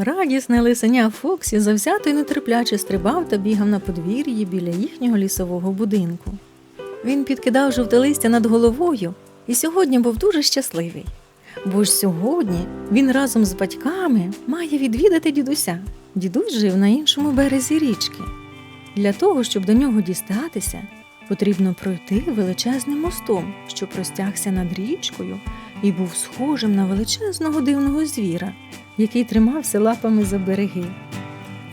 Радісне лисеня Фоксі завзято й нетерпляче стрибав та бігав на подвір'ї біля їхнього лісового будинку. Він підкидав жовте листя над головою і сьогодні був дуже щасливий. Бо ж сьогодні він разом з батьками має відвідати дідуся. Дідусь жив на іншому березі річки. Для того, щоб до нього дістатися, потрібно пройти величезним мостом, що простягся над річкою і був схожим на величезного дивного звіра, який тримався лапами за береги.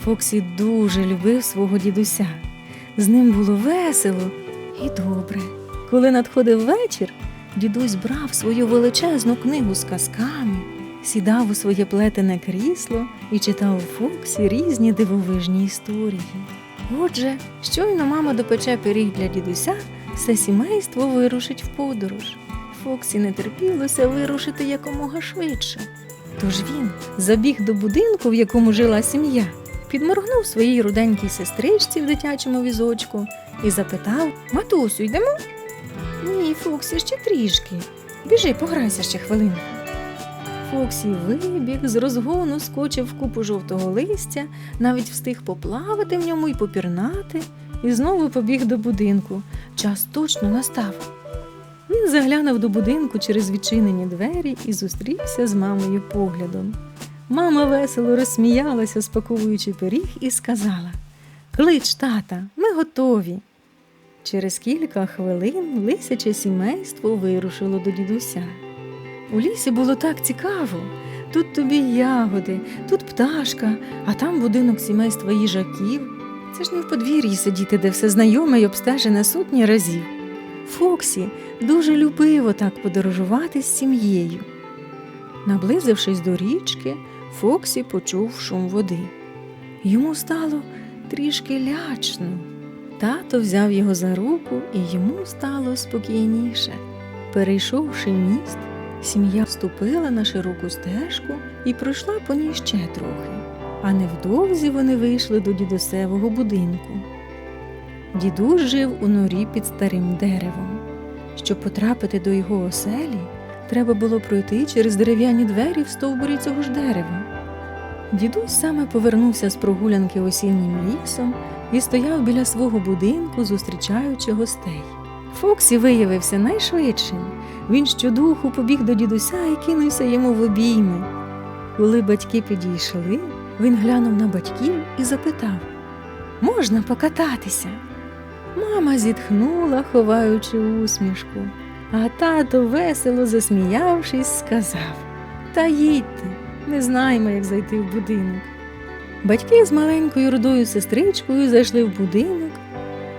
Фоксі дуже любив свого дідуся. З ним було весело і добре. Коли надходив вечір, дідусь брав свою величезну книгу з казками, сідав у своє плетене крісло і читав Фоксі різні дивовижні історії. Отже, щойно мама допече пиріг для дідуся, все сімейство вирушить в подорож. Фоксі не терпілося вирушити якомога швидше. Тож він забіг до будинку, в якому жила сім'я, підморгнув своїй руденькій сестричці в дитячому візочку і запитав Матусю, йдемо? Ні, Фоксі, ще трішки. Біжи, пограйся ще хвилинку. Фоксі вибіг, з розгону скочив в купу жовтого листя, навіть встиг поплавати в ньому і попірнати, і знову побіг до будинку. Час точно настав. Він заглянув до будинку через відчинені двері і зустрівся з мамою поглядом. Мама весело розсміялася, спаковуючи пиріг, і сказала Клич, тата, ми готові. Через кілька хвилин лисяче сімейство вирушило до дідуся. У лісі було так цікаво. Тут тобі ягоди, тут пташка, а там будинок сімейства їжаків. Це ж не в подвір'ї сидіти, де все знайоме й обстежене сотні разів. Фоксі дуже любив отак подорожувати з сім'єю. Наблизившись до річки, Фоксі почув шум води. Йому стало трішки лячно. Тато взяв його за руку, і йому стало спокійніше. Перейшовши міст, сім'я вступила на широку стежку і пройшла по ній ще трохи, а невдовзі вони вийшли до дідусевого будинку. Дідусь жив у норі під старим деревом. Щоб потрапити до його оселі, треба було пройти через дерев'яні двері в стовбурі цього ж дерева. Дідусь саме повернувся з прогулянки осіннім лісом і стояв біля свого будинку, зустрічаючи гостей. Фоксі виявився найшвидшим. Він щодуху побіг до дідуся і кинувся йому в обійми. Коли батьки підійшли, він глянув на батьків і запитав Можна покататися? Мама зітхнула, ховаючи усмішку, а тато, весело засміявшись, сказав Та їдьте, ми знаємо, як зайти в будинок. Батьки з маленькою рудою сестричкою зайшли в будинок,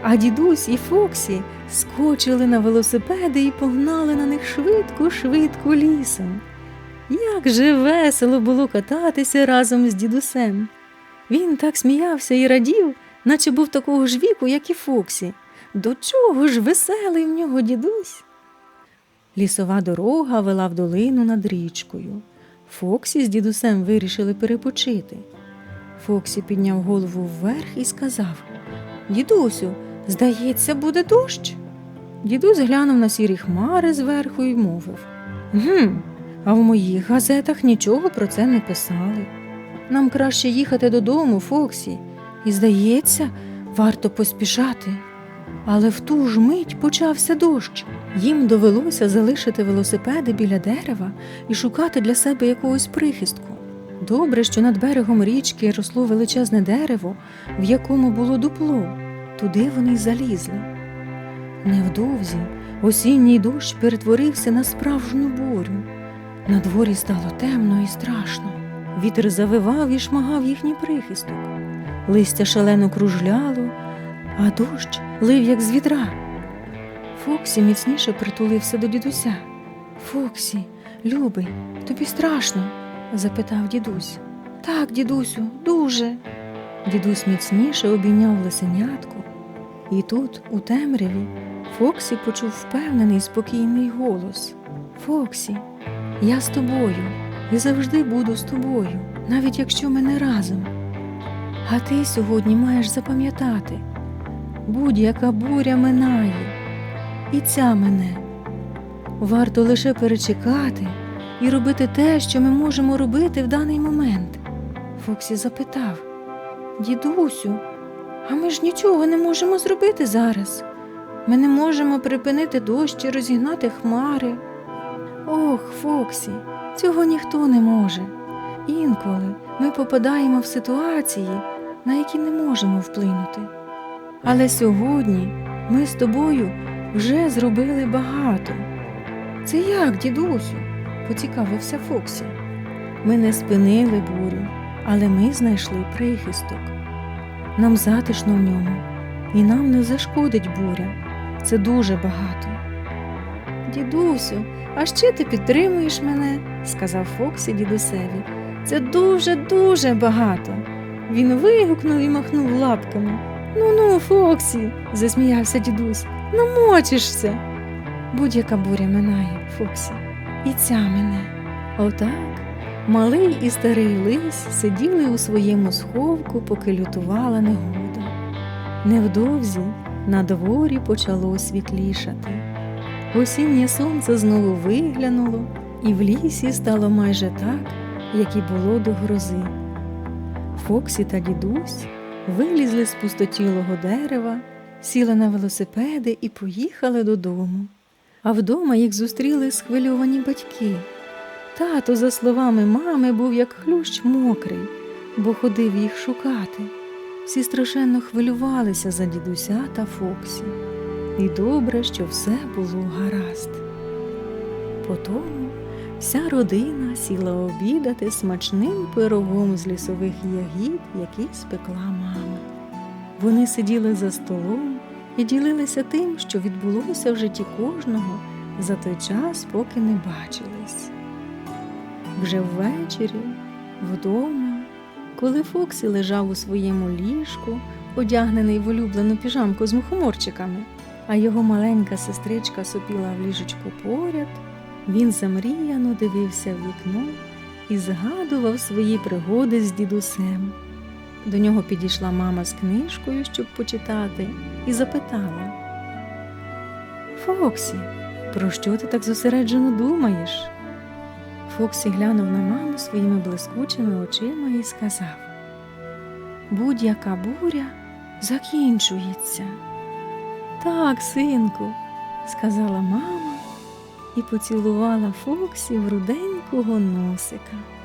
а дідусь і Фоксі скочили на велосипеди і погнали на них швидко-швидко лісом. Як же весело було кататися разом з дідусем. Він так сміявся і радів, наче був такого ж віку, як і Фоксі. До чого ж веселий в нього дідусь? Лісова дорога вела в долину над річкою. Фоксі з дідусем вирішили перепочити. Фоксі підняв голову вверх і сказав Дідусю, здається, буде дощ. Дідусь глянув на сірі хмари зверху і мовив Гм, а в моїх газетах нічого про це не писали. Нам краще їхати додому, Фоксі, і, здається, варто поспішати. Але в ту ж мить почався дощ. Їм довелося залишити велосипеди біля дерева і шукати для себе якогось прихистку. Добре, що над берегом річки росло величезне дерево, в якому було дупло. Туди вони й залізли. Невдовзі осінній дощ перетворився на справжню бурю. На дворі стало темно і страшно. Вітер завивав і шмагав їхній прихисток. Листя шалено кружляло, а дощ лив, як з відра. Фоксі міцніше притулився до дідуся. Фоксі, любий, тобі страшно? запитав дідусь. Так, дідусю, дуже. Дідусь міцніше обійняв лисенятку. І тут, у темряві, Фоксі почув впевнений спокійний голос. Фоксі, я з тобою і завжди буду з тобою, навіть якщо ми не разом. А ти сьогодні маєш запам'ятати, будь-яка буря минає, і ця мене. Варто лише перечекати і робити те, що ми можемо робити в даний момент. Фоксі запитав Дідусю, а ми ж нічого не можемо зробити зараз. Ми не можемо припинити дощ чи розігнати хмари. Ох, Фоксі, цього ніхто не може. Інколи ми попадаємо в ситуації, на які не можемо вплинути. Але сьогодні ми з тобою вже зробили багато. Це як, дідусю? поцікавився Фоксі. Ми не спинили бурю, але ми знайшли прихисток. Нам затишно в ньому, і нам не зашкодить буря. Це дуже багато. Дідусю, а ще ти підтримуєш мене, сказав Фоксі дідусеві. Це дуже-дуже багато. Він вигукнув і махнув лапками. Ну ну, Фоксі, засміявся дідусь, намочишся. Будь-яка буря минає, Фоксі, і ця мене. Отак малий і старий лис сиділи у своєму сховку, поки лютувала негода. Невдовзі на дворі почало світлішати. Осіннє сонце знову виглянуло, і в лісі стало майже так, як і було до грози. Фоксі та дідусь вилізли з пустотілого дерева, сіли на велосипеди і поїхали додому. А вдома їх зустріли схвильовані батьки. Тато, за словами мами, був як хлющ мокрий, бо ходив їх шукати. Всі страшенно хвилювалися за дідуся та Фоксі. І добре, що все було гаразд. Потому вся родина сіла обідати смачним пирогом з лісових ягід, який спекла мама. Вони сиділи за столом і ділилися тим, що відбулося в житті кожного за той час, поки не бачились. Вже ввечері, вдома, коли Фоксі лежав у своєму ліжку, одягнений в улюблену піжамку з мухоморчиками, а його маленька сестричка сопіла в ліжечку поряд, він замріяно дивився в вікно і згадував свої пригоди з дідусем. До нього підійшла мама з книжкою, щоб почитати, і запитала: Фоксі, про що ти так зосереджено думаєш? Фоксі глянув на маму своїми блискучими очима і сказав: Будь-яка буря закінчується. Так, синку, сказала мама і поцілувала Фоксі в руденького носика.